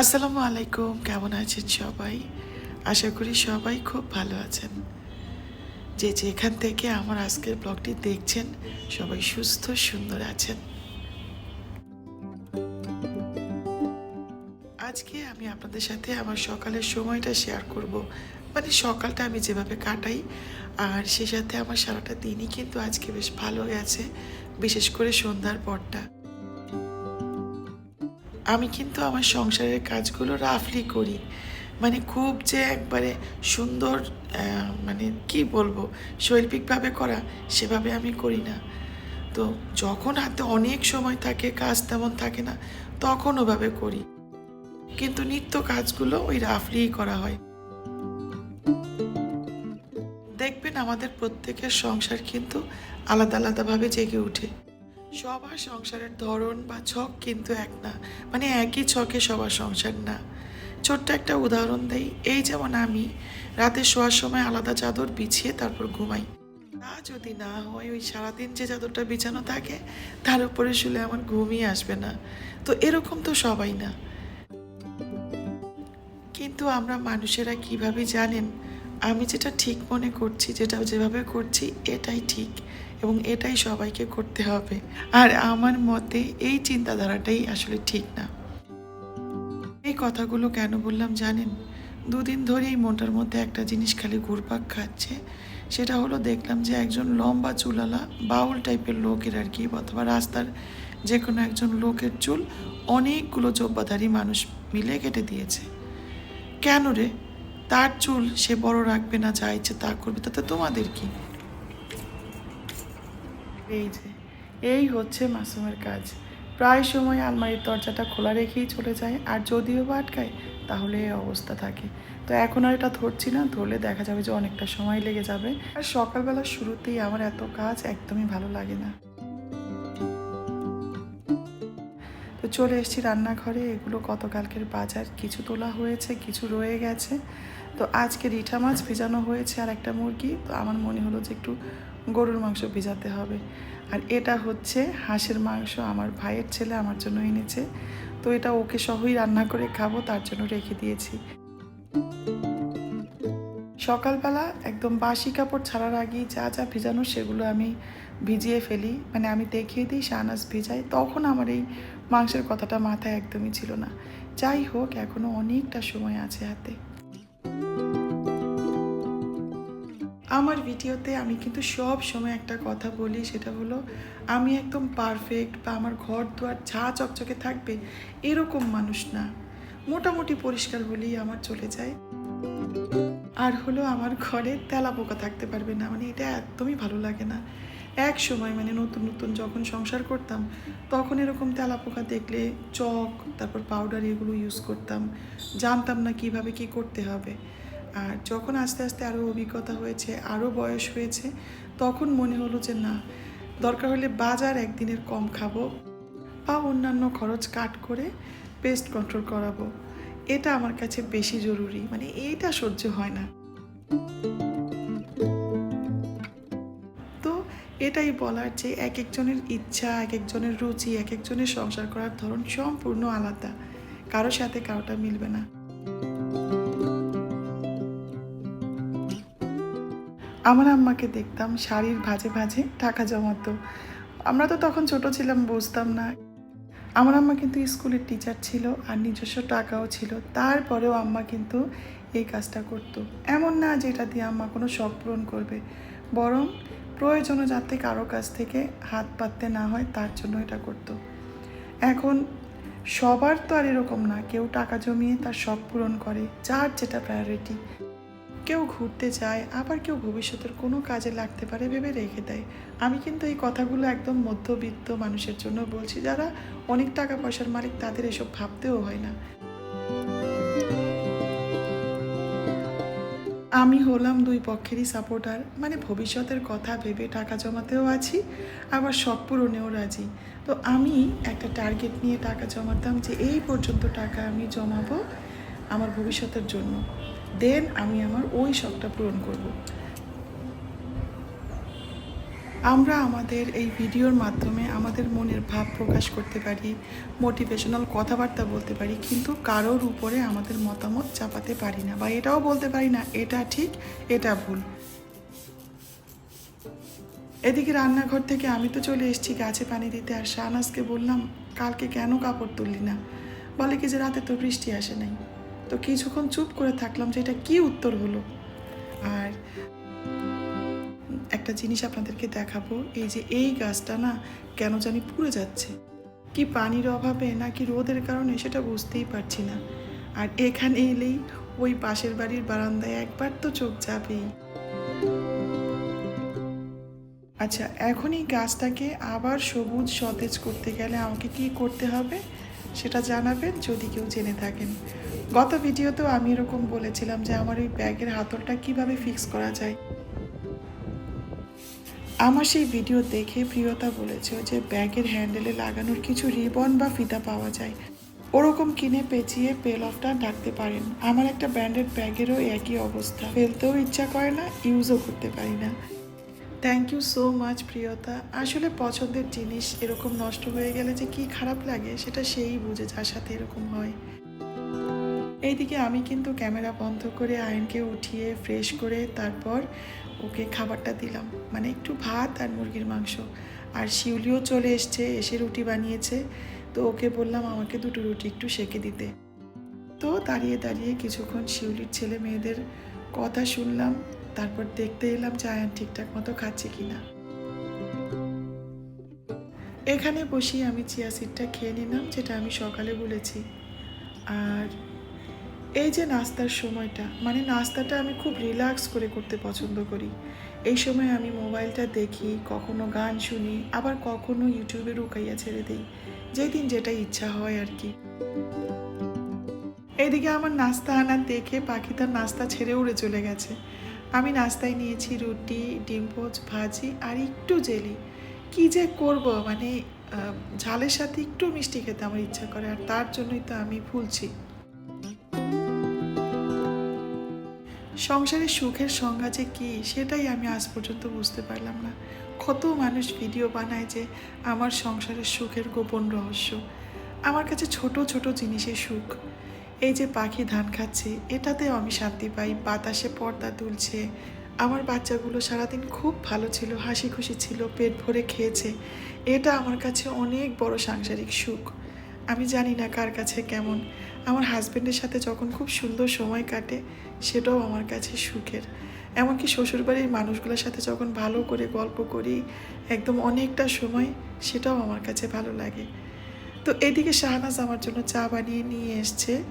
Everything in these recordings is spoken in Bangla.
আসসালামু আলাইকুম, কেমন আছেন সবাই? আশা করি সবাই খুব ভালো আছেন। যে যেখান থেকে আমার আজকের ব্লগটি দেখছেন, সবাই সুস্থ, সুন্দর আছেন। আজকে আমি আপনাদের সাথে আমার সকালের সময়টা শেয়ার করব। মানে সকালটা আমি যেভাবে কাটাই, আর সে সাথে আমার সারাটা দিনই কিন্তু আজকে বেশ ভালো গেছে বিশেষ করে সন্ধ্যার পরটা। আমি কিন্তু আমার সংসারের কাজগুলো রাফলি করি। মানে খুব যে একবারে সুন্দর মানে কি বলব, শৈল্পিকভাবে করা সেভাবে আমি করি না। তো যখন হাতে অনেক সময় থাকে, কাজ তেমন থাকে না, তখন ওভাবে করি। কিন্তু নিত্য কাজগুলো ওই রাফলিই করা হয়। দেখবেন আমাদের প্রত্যেকের সংসার কিন্তু আলাদা আলাদাভাবে জেগে ওঠে। সবার সংসারের ধরন বা ছক কিন্তু এক না। মানে একই ছকে সবার সংসার না। ছোট্ট একটা উদাহরণ দেই। এই যেমন আমি, রাতে শোয়ার সময় আলাদা চাদর বিছিয়ে তারপর ঘুমাই। তা যদি না হয়, ওই সারাদিন যে চাদরটা বিছানো থাকে, তার উপরে শুলে আমার ঘুমই আসবে না। তো এরকম তো সবাই না। কিন্তু আমরা মানুষেরা কীভাবে জানেন? আমি যেটা ঠিক মনে করছি, যেটা যেভাবে করছি, এটাই ঠিক। এবং এটাই সবাইকে করতে হবে। আর আমার মতে এই চিন্তাধারাটাই আসলে ঠিক না। এই কথাগুলো কেন বললাম জানেন? দুদিন ধরেই মনটার মধ্যে একটা জিনিস খালি ঘুরপাক খাচ্ছে। সেটা হলো দেখলাম যে একজন লম্বা চুলালা, বাউল টাইপের লোকের আর কি, অথবা রাস্তার যে কোনো একজন লোকের চুল অনেকগুলো জব্বাধারী মানুষ মিলে কেটে দিয়েছে। কেন রে? তার চুল সে বড় রাখবে না, যা ইচ্ছে তা করবে, তাতে তোমাদের কি? এই যে, এই হচ্ছে মাসুমের কাজ। প্রায় সময় আলমারির দরজাটা খোলা রেখেই চলে যায়, আর যদিও বা আটকায়, তাহলে এই অবস্থা থাকে। তো এখন আর এটা ধরছি না, ধরলে দেখা যাবে যে অনেকটা সময় লেগে যাবে। আর সকালবেলা শুরুতেই আমার এত কাজ একদমই ভালো লাগে না। তো চলে এসেছি রান্নাঘরে, এগুলো গতকালকের বাজার। কিছু তোলা হয়েছে, কিছু রয়ে গেছে। তো আজকে রিঠা মাছ ভেজানো হয়েছে আর একটা মুরগি। তো আমার মনে হলো যে একটু গরুর মাংস ভেজাতে হবে। আর এটা হচ্ছে হাঁসের মাংস আমার ভাইয়ের ছেলে আমার জন্য এনেছে। তো এটা ওকে সহই রান্না করে খাব, তার জন্য রেখে দিয়েছি। সকালবেলা একদম বাসি কাপড় ছাড়ার আগেই যা যা ভিজানো সেগুলো আমি ভিজিয়ে ফেলি। মানে আমি দেখিয়ে দিই, শাহনাজ ভিজাই তখন আমার এই মাংসের কথাটা মাথায় একদমই ছিল না। যাই হোক, এখনও অনেকটা সময় আছে হাতে। আমার ভিডিওতে আমি কিন্তু সব সময় একটা কথা বলি, সেটা হলো, আমি একদম পারফেক্ট বা আমার ঘর দুয়ার ঝা চকচকে থাকবে, এরকম মানুষ না। মোটামুটি পরিষ্কার হলেই আমার চলে যায়। আর হলো আমার ঘরে তেলা পোকা থাকতে পারবে না মানে এটা একদমই ভালো লাগে না। এক সময় মানে নতুন নতুন যখন সংসার করতাম, তখন এরকম তেলা পোকা দেখলে চক, তারপর পাউডার এগুলো ইউজ করতাম। জানতাম না কীভাবে কি করতে হবে। আর যখন আস্তে আস্তে আরও অভিজ্ঞতা হয়েছে আরও বয়স হয়েছে, তখন মনে হলো যে না, দরকার হলে বাজার একদিনের কম খাব বা অন্যান্য খরচ কাট করে পেস্ট কন্ট্রোল করাবো। এটা আমার কাছে বেশি জরুরি মানে এইটা সহ্য হয় না। তো এটাই বলার যে এক একজনের ইচ্ছা, এক একজনের রুচি, এক একজনের সংসার করার ধরন সম্পূর্ণ আলাদা। কারোর সাথে কারোটা মিলবে না। আমার আম্মাকে দেখতাম, শাড়ির ভাজে ভাজে টাকা জমাতো। আমরা তো তখন ছোট ছিলাম, বুঝতাম না। আমার আম্মা কিন্তু স্কুলের টিচার ছিল আর নিজস্ব টাকাও ছিল। তারপরেও আম্মা কিন্তু এই কাজটা করতো। এমন না যে এটা দিয়ে আম্মা কোনো শখ পূরণ করবে। বরং প্রয়োজনও যাতে কারও কাছ থেকে হাত পাততে না হয়, তার জন্য এটা করতো। এখন সবার তো আর এরকম না। কেউ টাকা জমিয়ে তার শখ পূরণ করে, যার যেটা প্রায়োরিটি কেউ ঘুরতে যায়, আবার কেউ ভবিষ্যতের কোনো কাজে লাগতে পারে ভেবে রেখে দেয়। আমি কিন্তু এই কথাগুলো একদম মধ্যবিত্ত মানুষের জন্য বলছি, যারা অনেক টাকা পয়সার মালিক তাদের এসব ভাবতেও হয় না। আমি হলাম দুই পক্ষেরই সাপোর্টার মানে ভবিষ্যতের কথা ভেবে টাকা জমাতেও আছি, আবার শখ পূরণেও রাজি। তো আমি একটা টার্গেট নিয়ে টাকা জমাতাম যে এই পর্যন্ত টাকা আমি জমাবো আমার ভবিষ্যতের জন্য। দেন আমি আমার ওই শখটা পূরণ করব। আমরা আমাদের এই ভিডিওর মাধ্যমে আমাদের মনের ভাব প্রকাশ করতে পারি মোটিভেশনাল কথাবার্তা বলতে পারি, কিন্তু কারোর উপরে আমাদের মতামত চাপাতে পারি না বা এটাও বলতে পারি না, এটা ঠিক, এটা ভুল। এদিকে রান্নাঘর থেকে আমি তো চলে এসেছি গাছে পানি দিতে আর শাহনাজকে বললাম, কালকে কেন কাপড় তুললি না? বলে কি যে রাতে তো বৃষ্টি আসে নাই। তো কিছুক্ষণ চুপ করে থাকলাম যে এটা কি উত্তর হলো। আর একটা জিনিস আপনাদেরকে দেখাবো, এই যে এই গাছটা না কেন জানি পুড়ে যাচ্ছে। কি পানির অভাবে নাকি রোদের কারণে সেটা বুঝতেই পারছি না। আর এখানে এলেই ওই পাশের বাড়ির বারান্দায় একবার তো চোখ যাবেই। আচ্ছা এখন এই গাছটাকে আবার সবুজ সতেজ করতে গেলে আমাকে কি করতে হবে? সেটা জানাবেন যদি কেউ জেনে থাকেন। গত ভিডিওতেও আমি এরকম বলেছিলাম যে আমার ওই ব্যাগের হাতলটা কীভাবে ফিক্স করা যায়। আমার সেই ভিডিও দেখে প্রিয়তা বলেছে যে ব্যাগের হ্যান্ডেলে লাগানোর কিছু রিবন বা ফিতা পাওয়া যায়। ওরকম কিনে পেঁচিয়ে পেল অফটা ঢাকতে পারেন। আমার একটা ব্র্যান্ডেড ব্যাগেরও একই অবস্থা। ফেলতেও ইচ্ছা করে না ইউজও করতে পারি না। Thank you so much Priyota. আসলে পছন্দের জিনিস এরকম নষ্ট হয়ে গেলে যে কি খারাপ লাগে, সেটা সেই বুঝে যার সাথে এরকম হয়। এইদিকে আমি কিন্তু ক্যামেরা বন্ধ করে আয়নকে উঠিয়ে ফ্রেশ করে তারপর ওকে খাবারটা দিলাম। মানে একটু ভাত আর মুরগির মাংস। আর শিউলিও চলে এসছে, এসে রুটি বানিয়েছে। তো ওকে বললাম আমাকে দুটো রুটি একটু সেকে দিতে। তো দাঁড়িয়ে দাঁড়িয়ে কিছুক্ষণ শিউলির ছেলে মেয়েদের কথা শুনলাম। তারপর দেখতে এলাম যে আয়ান ঠিকঠাক মতো খাচ্ছে কিনা। এখানে বসি আমি চিয়া সিডটা খেয়ে নিলাম, যেটা আমি সকালে বলেছি। আর এই যে নাস্তার সময়টা মানে নাস্তাটা আমি খুব রিল্যাক্স করে করতে পছন্দ করি। এই সময় আমি মোবাইলটা দেখি, কখনো গান শুনি, আবার কখনো ইউটিউবে রুকাইয়া ছেড়ে দিই। যেদিন যেটা ইচ্ছা হয় আর কি। এদিকে আমার নাস্তা আনা দেখে পাখি তার নাস্তা ছেড়ে উড়ে চলে গেছে। আমি নাস্তায় নিয়েছি রুটি, ডিম পোচ, ভাজি আর একটু জেলি। কি যে করব মানে ঝালের সাথে একটু মিষ্টি খেতে আমার ইচ্ছা করে আর তার জন্যই তো আমি ফুলছি। সংসারের সুখের সংজ্ঞা যে কী, সেটাই আমি আজ পর্যন্ত বুঝতে পারলাম না। কত মানুষ ভিডিও বানায় যে আমার সংসারের সুখের গোপন রহস্য। আমার কাছে ছোট ছোট জিনিসের সুখ। এই যে পাখি ধান খাচ্ছে, এটাতেও আমি শান্তি পাই। বাতাসে পর্দা তুলছে। আমার বাচ্চাগুলো সারাদিন খুব ভালো ছিল হাসি খুশি ছিল, পেট ভরে খেয়েছে। এটা আমার কাছে অনেক বড় সাংসারিক সুখ। আমি জানি না কার কাছে কেমন। আমার হাজব্যান্ডের সাথে যখন খুব সুন্দর সময় কাটে, সেটাও আমার কাছে সুখের। এমনকি শ্বশুরবাড়ির মানুষগুলোর সাথে যখন ভালো করে গল্প করি, একদম অনেকটা সময়, সেটাও আমার কাছে ভালো লাগে। তো এদিকে শাহনাজ আমার জন্য চা বানিয়ে নিয়ে এসছে।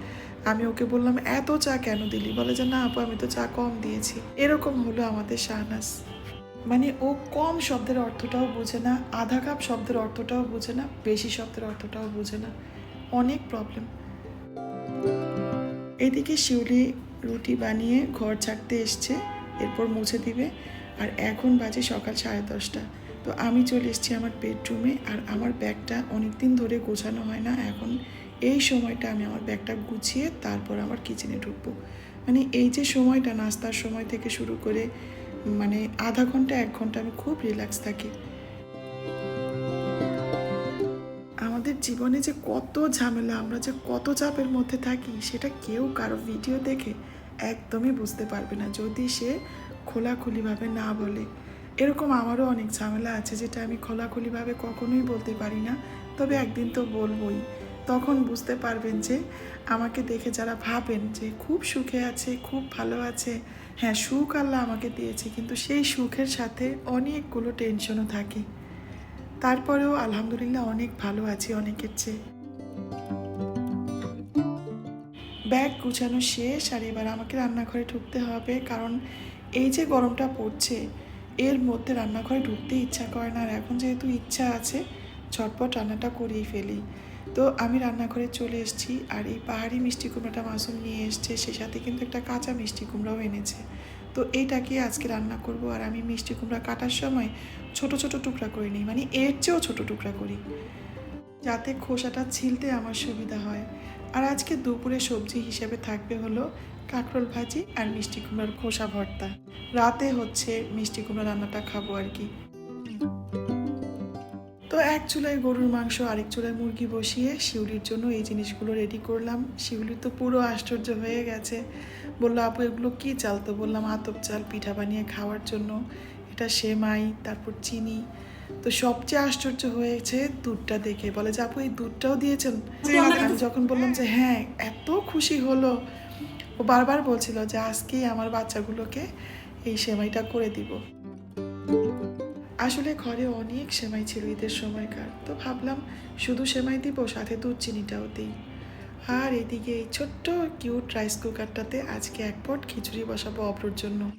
আমি ওকে বললাম, এত চা কেন দিলি? বলে যে, না আপু, আমি তো চা কম দিয়েছি। এরকম হলো আমাদের শাহনাজ। মানে ও কম শব্দের অর্থটাও বোঝে না, আধা কাপ শব্দের অর্থটাও বোঝে না, বেশি শব্দের অর্থটাও বোঝে না। অনেক প্রবলেম এদিকে শিউলি রুটি বানিয়ে ঘর ছাড়তে এসছে, এরপর মুছে দিবে। আর এখন বাজে সকাল সাড়ে দশটা। তো আমি চলে এসেছি আমার বেডরুমে আর আমার ব্যাগটা অনেক দিন ধরে গোছানো হয় না। এখন এই সময়টা আমি আমার ব্যাগটা গুছিয়ে তারপর আমার কিচেনে ঢুকবো। মানে এই যে সময়টা, নাস্তার সময় থেকে শুরু করে মানে আধা ঘণ্টা, এক ঘণ্টা আমি খুব রিল্যাক্স থাকি। আমাদের জীবনে যে কত ঝামেলা, আমরা যে কত চাপের মধ্যে থাকি, সেটা কেউ কারও ভিডিও দেখে একদমই বুঝতে পারবে না। যদি সে খোলাখুলিভাবে না বলে। এরকম আমারও অনেক ঝামেলা আছে, যেটা আমি খোলাখুলিভাবে কখনোই বলতে পারি না। তবে একদিন তো বলবই। তখন বুঝতে পারবেন যে, আমাকে দেখে যারা ভাবেন যে, খুব সুখে আছে, খুব ভালো আছে হ্যাঁ সুখ আল্লাহ আমাকে দিয়েছে, কিন্তু সেই সুখের সাথে অনেকগুলো টেনশনও থাকে। তারপরেও আলহামদুলিল্লাহ অনেক ভালো আছি অনেকের চেয়ে। ব্যাগ গুছানো শেষ, আর এবার আমাকে রান্নাঘরে ঢুকতে হবে, কারণ এই যে গরমটা পড়ছে, এর মধ্যে রান্নাঘরে ঢুকতে ইচ্ছা করে না, আর এখন যেহেতু ইচ্ছা আছে ঝটপট রান্নাটা করেই ফেলি। তো আমি রান্নাঘরে চলে এসেছি আর এই পাহাড়ি মিষ্টি কুমড়াটা মাসুম নিয়ে এসছে, সে সাথে কিন্তু একটা কাঁচা মিষ্টি কুমড়াও এনেছে। তো এইটাকে আজকে রান্না করব আর আমি মিষ্টি কুমড়া কাটার সময় ছোট ছোট টুকরা করে নিই মানে এর চেয়েও ছোট টুকরা করি। যাতে খোসাটা ছিলতে আমার সুবিধা হয়। আর আজকে দুপুরে সবজি হিসেবে থাকবে হলো কাঁকরোল ভাজি আর মিষ্টি কুমড়ার খোসা ভর্তা। রাতে হচ্ছে মিষ্টি কুমড়া রান্নাটা খাব আর কি। এক চুলায় গরুর মাংস আরেক চুলায় মুরগি বসিয়ে শিউলির জন্য এই জিনিসগুলো রেডি করলাম। শিউলির তো পুরো আশ্চর্য হয়ে গেছে। বলল আপু এগুলো কী চাল? তো বললাম আতপ চাল পিঠা বানিয়ে খাওয়ার জন্য। এটা সেমাই তারপর চিনি। তো সবচেয়ে আশ্চর্য হয়েছে দুধটা দেখে। বলে যে আপু এই দুধটাও দিয়েছেন? আমি যখন বললাম যে হ্যাঁ এত খুশি হলো। ও বারবার বলছিল যে আজকেই আমার বাচ্চাগুলোকে এই সেমাইটা করে দিব। আসলে ঘরে অনেক সেমাই ছিল ঈদের সময়কার, তো ভাবলাম শুধু সেমাই দিব, সাথে দুধ চিনিটাও দিই। আর এদিকে এই ছোট্ট কিউট রাইস কুকারটাতে আজকে এক পট খিচুড়ি বসাবো অপরোর জন্য।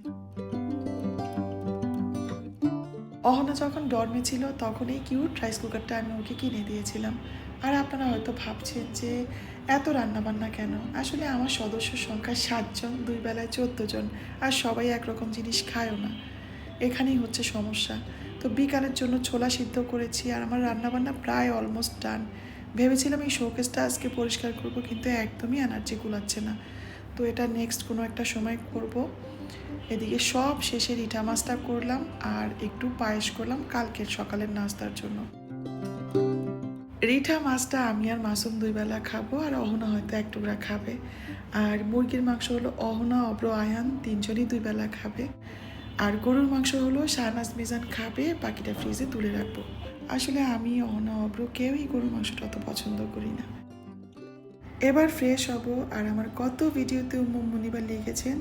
অহনা যখন ডর্মে ছিল, তখন এই কিউট রাইস কুকারটা আমি ওকে কিনে দিয়েছিলাম। আর আপনারা হয়তো ভাবছেন যে, এত রান্নাবান্না কেন? আসলে আমার সদস্য সংখ্যা সাতজন, দুই বেলায় চোদ্দ জন আর সবাই একরকম জিনিস খায়ও না। এখানেই হচ্ছে সমস্যা। তো বিকালের জন্য ছোলা সিদ্ধ করেছি আর আমার রান্নাবান্না প্রায় অলমোস্ট ডান ভেবেছিলাম এই শোকেসটা আজকে পরিষ্কার করব, কিন্তু একদমই এনার্জি কুলাচ্ছে না। তো এটা নেক্সট কোনো একটা সময় করব। এদিকে সব শেষে রিঠা মাছটা করলাম আর একটু পায়েস করলাম কালকের সকালের নাস্তার জন্য। রিঠা মাছটা আমি আর মাসুম দুই বেলা খাব আর অহনা হয়তো এক টুকরা খাবে। আর মুরগির মাংস হলো অহনা, অব্র, আয়ান, তিনজনই দুই বেলা খাবে। আর গরুর মাংস হলো শাহনাজ মিজান খাবে, বাকিটা ফ্রিজে তুলে রাখব। আসলে আমি অহনা অব্র কেউই গরুর মাংসটা অত পছন্দ করি না। এবার ফ্রেশ হব, আর আমার কত ভিডিওতে উম্মু মুনিবা লিখেছেন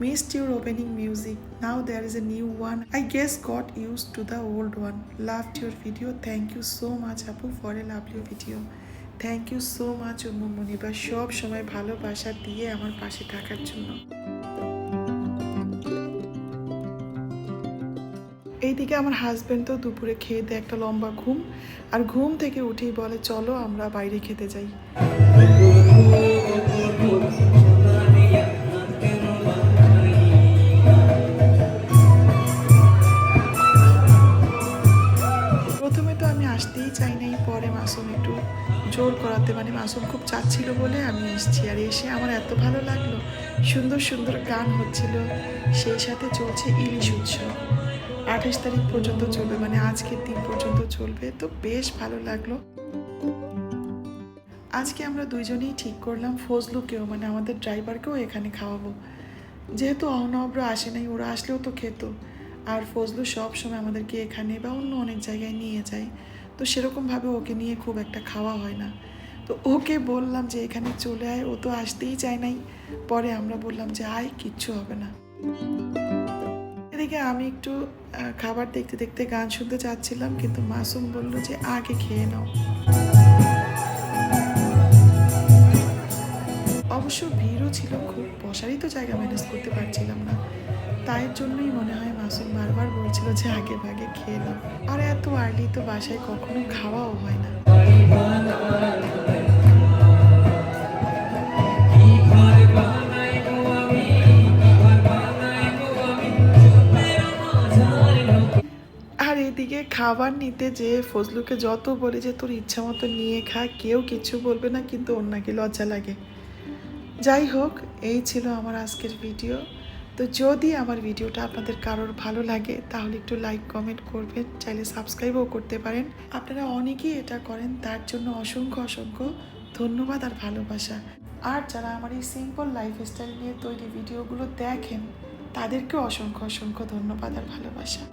missed your opening music now there is a new one I guess got use to the old one love your video thank you so much আপু for a lovely video thank you so much Ummu Muniba. সব সময় ভালোবাসা দিয়ে আমার পাশে থাকার জন্য। এইদিকে আমার হাজব্যান্ড তো দুপুরে খেয়ে দেয় একটা লম্বা ঘুম, আর ঘুম থেকে উঠেই বলে, চলো আমরা বাইরে খেতে যাই। প্রথমে তো আমি আসতেই চাই নাই, পরে মাসুম একটু জোর করাতে মানে মাসুম খুব চাচ্ছিল বলে আমি এসেছি। আর এসে আমার এত ভালো লাগল, সুন্দর সুন্দর গান হচ্ছিল, সেই সাথে চলছে ইলিশ উৎসব। আঠাশ তারিখ পর্যন্ত চলবে মানে আজকের দিন পর্যন্ত চলবে। তো বেশ ভালো লাগল। আজকে আমরা দুইজনেই ঠিক করলাম, ফজলুকেও মানে আমাদের ড্রাইভারকেও এখানে খাওয়াবো। যেহেতু অহনব্র আসে নাই, ওরা আসলেও তো খেত। আর ফজলু সব সময় আমাদেরকে এখানে বা অন্য অনেক জায়গায় নিয়ে যায়। তো সেরকমভাবে ওকে নিয়ে খুব একটা খাওয়া হয় না। তো ওকে বললাম যে এখানে চলে আয়, ও তো আসতেই চায় নাই। পরে আমরা বললাম যে আয়, কিচ্ছু হবে না। এদিকে আমি একটু খাবার দেখতে দেখতে গান শুনতে চাচ্ছিলাম, কিন্তু মাসুম বলল যে আগে খেয়ে নাও। অবশ্য ভিড়ও ছিল খুব, বসারই তো জায়গা ম্যানেজ করতে পারছিলাম না। তাই জন্যই মনে হয় মাসুম বারবার বলছিল যে আগে ভাগে খেয়ে নাও। আর এত আর্লি তো বাসায় কখনো খাওয়াও হয় না। এদিকে খাবার নিতে যে ফজলুকে যত বলে যে, তোর ইচ্ছা মতো নিয়ে খা, কেউ কিছু বলবে না, কিন্তু ওর নাকি লজ্জা লাগে। যাই হোক, এই ছিল আমার আজকের ভিডিও। তো যদি আমার ভিডিওটা আপনাদের কারোর ভালো লাগে, তাহলে একটু লাইক, কমেন্ট করবেন, চাইলে সাবস্ক্রাইবও করতে পারেন। আপনারা অনেকেই এটা করেন, তার জন্য অসংখ্য অসংখ্য ধন্যবাদ আর ভালোবাসা। আর যারা আমার এই সিম্পল লাইফস্টাইল নিয়ে তৈরি ভিডিওগুলো দেখেন, তাদেরকেও অসংখ্য অসংখ্য ধন্যবাদ আর ভালোবাসা।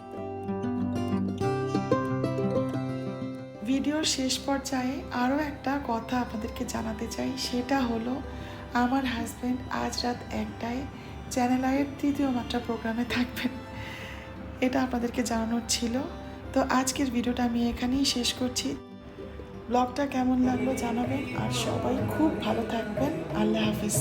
ভিডিওর শেষ পর্যায়ে আরও একটা কথা আপনাদেরকে জানাতে চাই। সেটা হলো, আমার হাজব্যান্ড আজ রাত একটায় চ্যানেল আয়ের তৃতীয় মাত্রা প্রোগ্রামে থাকবেন। এটা আপনাদেরকে জানানোর ছিল। তো আজকের ভিডিওটা আমি এখানেই শেষ করছি। ব্লগটা কেমন লাগল জানাবেন আর সবাই খুব ভালো থাকবেন। আল্লাহ হাফিজ।